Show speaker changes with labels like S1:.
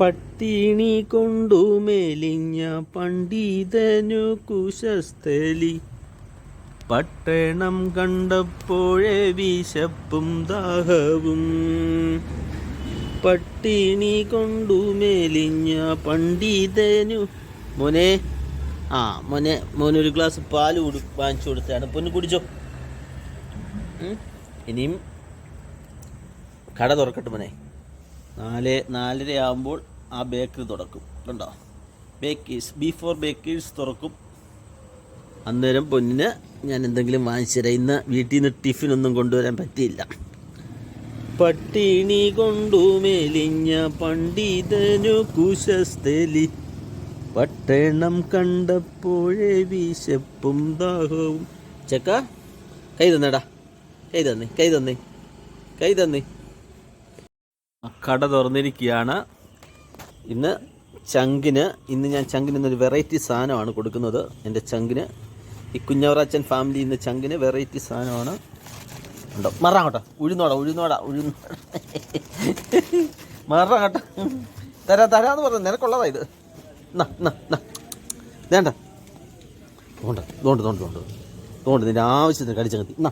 S1: പട്ടിണി കൊണ്ടു മെലിഞ്ഞ പണ്ഡിതനു കുശസ്ഥലി പട്ടണം കണ്ടപ്പോഴേ വിശപ്പും ദാഹവും. പട്ടിണി കൊണ്ടു മെലിഞ്ഞ പണ്ഡിതനു. മോനെ ആ മോനെ മോനൊരു ഗ്ലാസ് പാൽ കൊടു വാങ്ങിച്ചു കൊടുത്താണ് പൊന്നു കുടിച്ചോ. ഇനിയും കട തുറക്കട്ടെ മോനെ. നാല് നാലര ആകുമ്പോൾ ആ ബേക്കറി തുറക്കും. കണ്ടോ? ബേക്കേഴ്സ് ബിഫോർ ബേക്കേഴ്സ് തുറക്കും. അന്നേരം പൊന്നിന് ഞാൻ എന്തെങ്കിലും വാങ്ങിച്ചു തരാം. ഇന്ന് വീട്ടിൽ നിന്ന് ടിഫിനൊന്നും കൊണ്ടുവരാൻ പറ്റിയില്ല. പട്ടിണി കൊണ്ടു മെലിഞ്ഞ പണ്ഡിതനു കുശസ്തലി. പട്ടണം കണ്ടപ്പോഴേ വിശപ്പും ദാഹവും. ചക്ക കൈ തന്നേടാ. കൈ തന്നേ കൈ കൈ കട തുറന്നിരിക്കുകയാണ്. ഇന്ന് ചങ്കിന് ഇന്ന് ഞാൻ ചങ്കിന് ഇന്നൊരു വെറൈറ്റി സാധനമാണ് കൊടുക്കുന്നത്. എന്റെ ചങ്കിന് ഈ കുഞ്ഞവറാച്ചൻ ഫാമിലി ഇന്ന് ചങ്കിന് വെറൈറ്റി സാധനമാണ്. ഉണ്ടോ മറാങ്ങോട്ടോ ഉഴുന്നോടാ ഉഴുന്നോടാ ഉഴുന്നോടാ. കേട്ടോ തരാ തരാന്ന് പറഞ്ഞു. നിനക്കുള്ളതാ ഇത്. വേണ്ട. തോണ്ട തോണ്ട് തോണ്ട് തോണ്ട്. തോണ്ട് നിന്റെ ആവശ്യത്തിന് കടിച്ചങ്ങത്തി എന്നാ